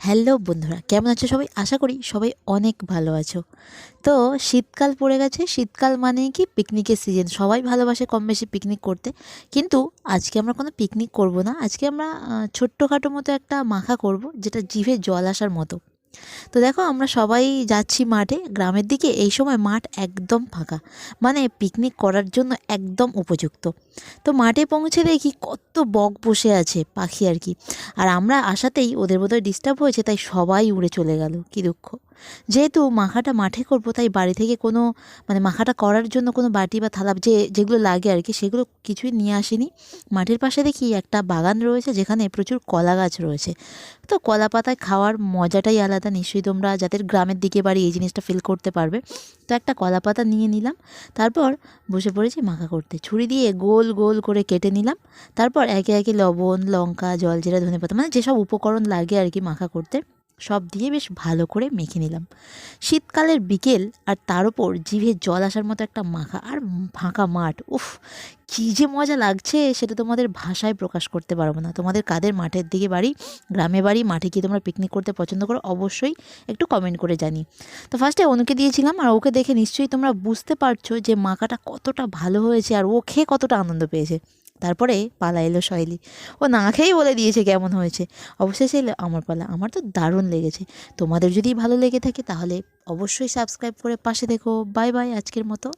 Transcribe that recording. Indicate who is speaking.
Speaker 1: Hello বন্ধুরা, কেমন আছো সবাই? আশা করি সবাই অনেক ভালো আছো। তো শীতকাল পড়ে গেছে, শীতকাল মানেই কি? পিকনিকের সিজন সবাই ভালোবাসে কম বেশি পিকনিক করতে। কিন্তু আজকে আমরা কোনো পিকনিক করব না। আজকে আমরা ছোট্টখাটো মতো একটা মাখা করব, যেটা জিভে জল আসার মতো। তো দেখো আমরা সবাই যাচ্ছি মাঠে, গ্রামের দিকে এই সময় মাঠ একদম ফাঁকা মানে পিকনিক করার জন্য একদম উপযুক্ত। তো মাঠে পৌঁছে দেখি কত বক বসে আছে পাখি আর কি, আর আমরা আসাতেই ওদের বোধহয় ডিস্টার্ব হয়েছে, তাই সবাই উড়ে চলে গেল, কি দুঃখ। যেহেতু মাখাটা মাঠে করব, তাই বাড়ি থেকে কোনো মানে মাখাটা করার জন্য কোনো বাটি বা থালা যে, যেগুলো লাগে আর কি, সেগুলো কিছুই নিয়ে আসিনি। মাঠের পাশে দেখি একটা বাগান রয়েছে, যেখানে প্রচুর কলা গাছ রয়েছে। তো কলা পাতায় খাওয়ার মজাটাই আলাদা, নিশ্চয়ই তোমরা যাদের গ্রামের দিকে বাড়ি এই জিনিসটা ফিল করতে পারবে। তো একটা কলা পাতা নিয়ে নিলাম, তারপর বসে পড়েছি মাখা করতে। ছুরি দিয়ে গোল গোল করে কেটে নিলাম, তারপর একে একে লবণ, লঙ্কা জলজিরা ধনে পাতা মানে যেসব উপকরণ লাগে আর কি মাখা করতে সব দিয়ে বেশ ভালো করে মেখে নিলাম। শীতকালের বিকেল আর তার উপর জিভে জল আসার মতো একটা মাখা আর ফাঁকা মাঠ, উফ, কী যে মজা লাগছে, সেটা তোমাদের ভাষায় প্রকাশ করতে পারব না। তোমাদের কাদের মাঠের দিকে বাড়ি, গ্রামে বাড়ি, মাঠে গিয়ে তোমরা পিকনিক করতে পছন্দ করো, অবশ্যই একটু কমেন্ট করে জানি তো ফার্স্টে অনুকে দিয়েছিলাম আর ওকে দেখে নিশ্চয়ই তোমরা বুঝতে পারছ যে মাখাটা কতটা ভালো হয়েছে আর ও খেয়ে কতটা আনন্দ পেয়েছে। তারপরে পালা এলো শৈলী। ও না খেয়েই বলে দিয়েছে কেমন হয়েছে। অবশেষে এলো আমার পালা। আমার তো দারুণ লেগেছে। তোমাদের যদি ভালো লেগে থাকে তাহলে অবশ্যই সাবস্ক্রাইব করে পাশে দেখো বাই বাই আজকের মতো।